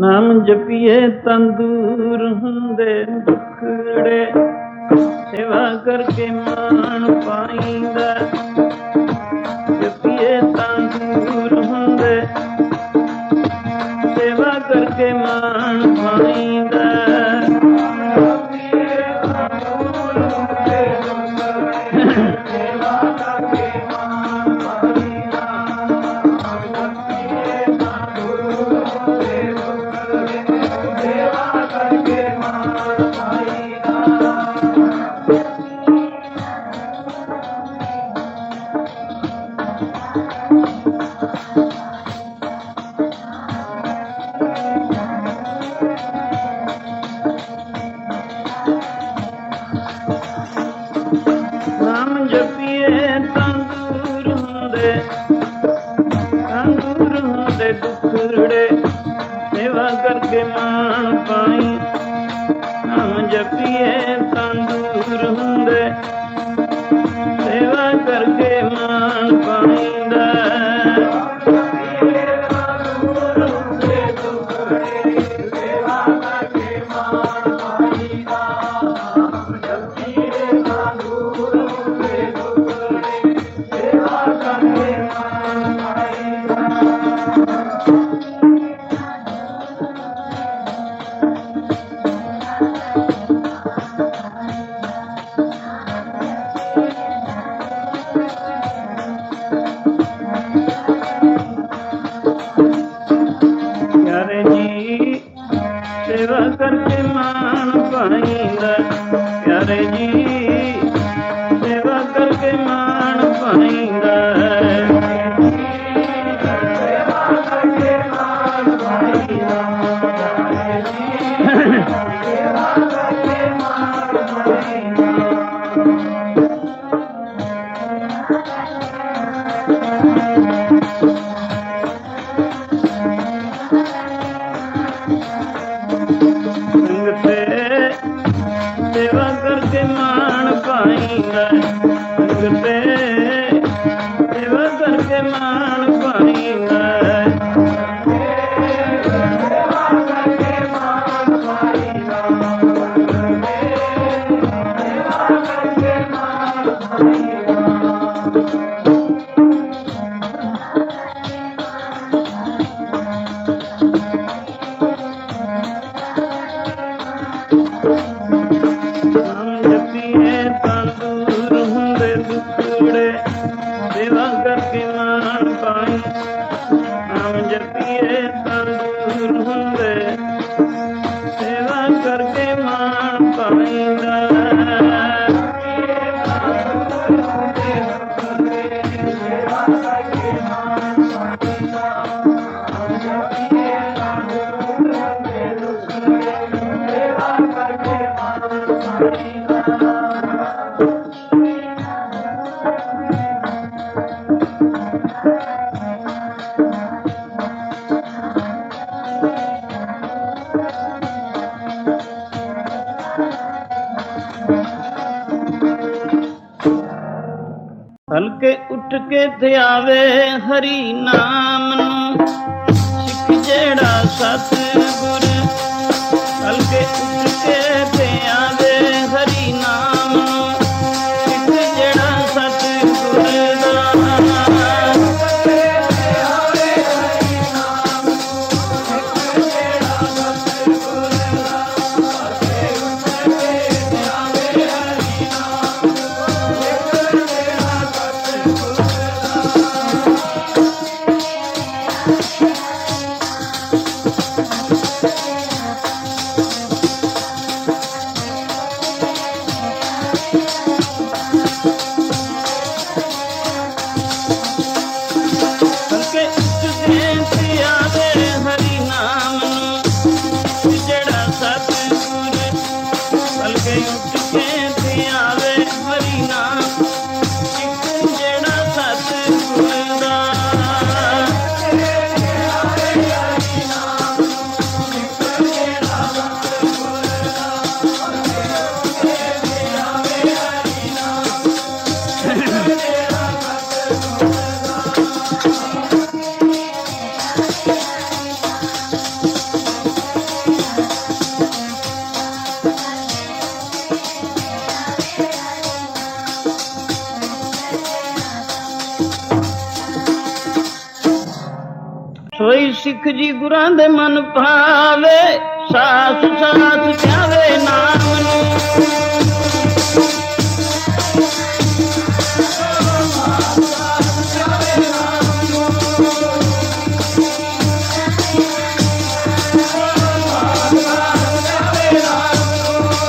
ਨਾਮ ਜਪੀਏ ਤੰਦੂਰ ਹੁੰਦੇ ਦੁਖੜੇ ਸੇਵਾ ਕਰਕੇ ਮਾਣ ਪਾਈਂਦਾ। ਜਪੀਏ ਤੰਦੂਰ ਹੁੰਦੇ। ਸੇਵਾ ਕਰਕੇ ਮਾਣ ਪਾਈਂਦਾ। Música ਸੰਗ ਤੇ ਸੇਵਾ ਕਰਕੇ ਹਲਕੇ ਉੱਠ ਕੇ ਧਿਆਵੇ ਹਰੀ ਨਾਮ ਨੂੰ। ਸਿੱਖ ਜਿਹੜਾ ਸਤਿਗੁਰ ਹਲਕੇ ਉੱਠ ਕੇ ਸੋਈ ਸਿੱਖ ਜੀ ਗੁਰਾਂ ਦੇ ਮਨ ਭਾਵੇ ਸਾਥ ਸਾਥ ਧਿਆਵੇ ਨਾਮ ਨੂੰ।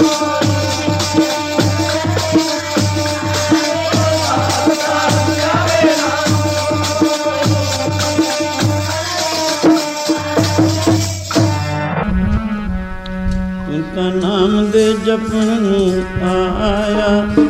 Oh, ਜਪਣ ਨੂੰ ਆਇਆ।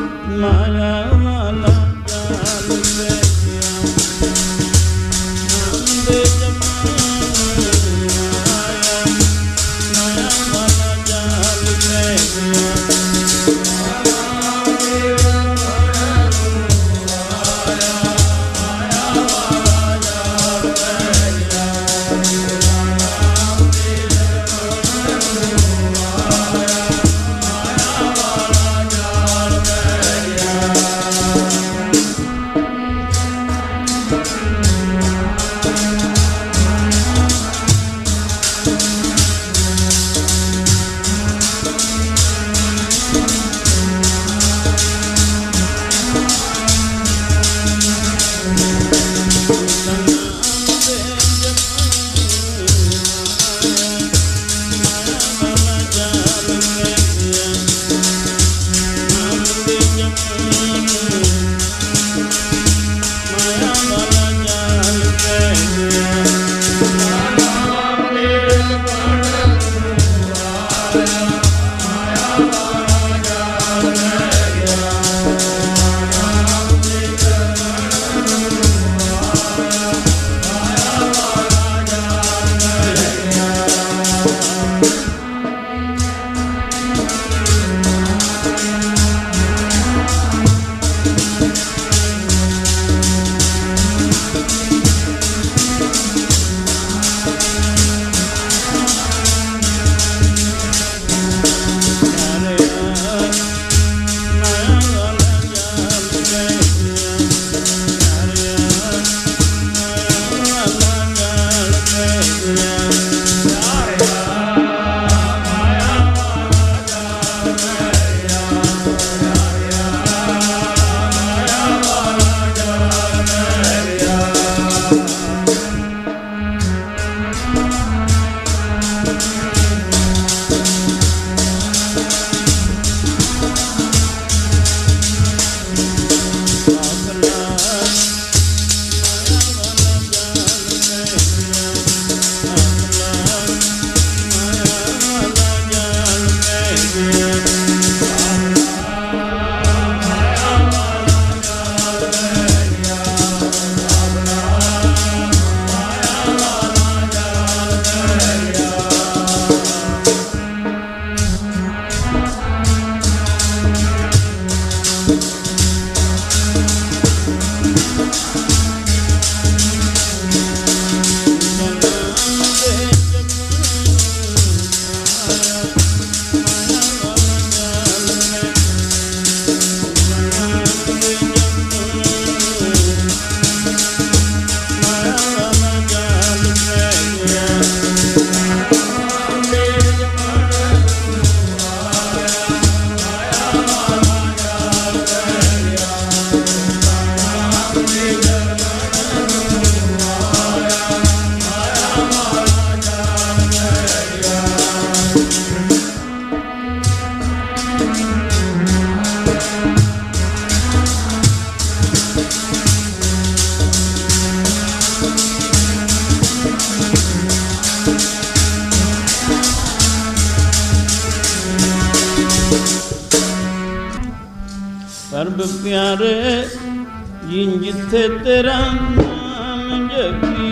Sarbup yarı Yincit tetteram Jöpü